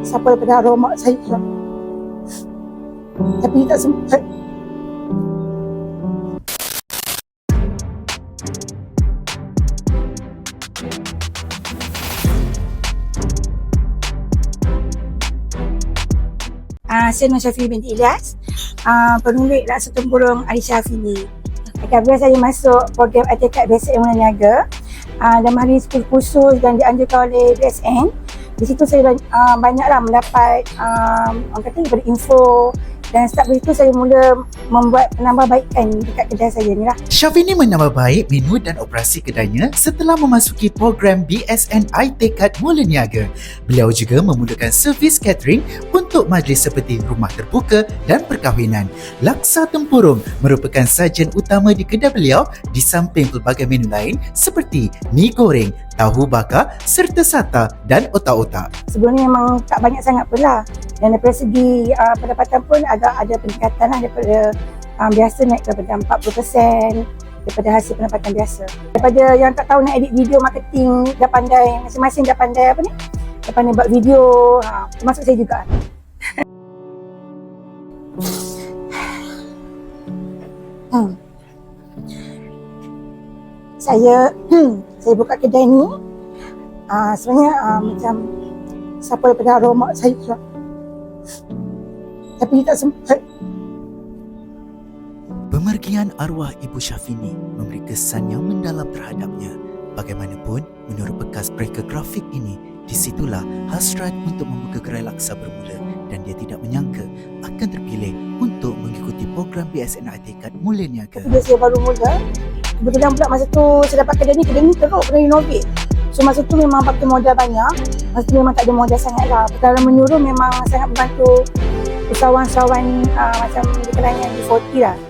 siapa daripada arwah mak saya lah. Tapi tak sempat. Ah, saya Nur Syafiq binti Ilyas, ah, penulis Laksa Tempurung Ali Syafiq. Apabila saya masuk program ATK BSN Mula Niaga, ah, dalam hari sekolah khusus dan dianjurkan oleh BSN, di situ saya uh, banyaklah mendapat um, orang kata daripada info dan start dari itu saya mula membuat penambahbaikan dekat kedai saya ni lah. Syafini menambah baik menu dan operasi kedainya setelah memasuki program BSN iTekad Mula Niaga. Beliau juga memulakan servis catering untuk majlis seperti rumah terbuka dan perkahwinan. Laksa Tempurung merupakan sajian utama di kedai beliau di samping pelbagai menu lain seperti mi goreng, tahu bakar serta sata dan otak-otak. Sebelum ni memang tak banyak sangat pun lah. Dan daripada segi uh, pendapatan pun agak ada peningkatan lah daripada um, biasa naik kepada 40% daripada hasil pendapatan biasa. Daripada yang tak tahu nak edit video marketing, dah pandai, masing-masing dah pandai apa ni? Dah pandai buat video, ha, termasuk saya juga. hmm. Saya saya buka kedai ni uh, sebenarnya uh, macam siapa daripada arwah mak saya. Tapi tak sempat. Pemergian arwah Ibu Syafini memberi kesan yang mendalam terhadapnya. Bagaimanapun, menurut bekas mereka grafik ini, disitulah hasrat untuk membuka gerai laksa bermula dan dia tidak menyangka akan terpilih untuk mengikuti program BSN Atikat Mulia Niaga. Bila saya baru mula, kebetulan pula masa tu saya dapat kedai ni, kedai ni teruk kena renovate. So masa tu memang pakai modal banyak, masa tu memang tak ada modal sangat lah. Dalam menyuruh memang sangat membantu usahawan-usahawan uh, macam di kalangan di 40 lah.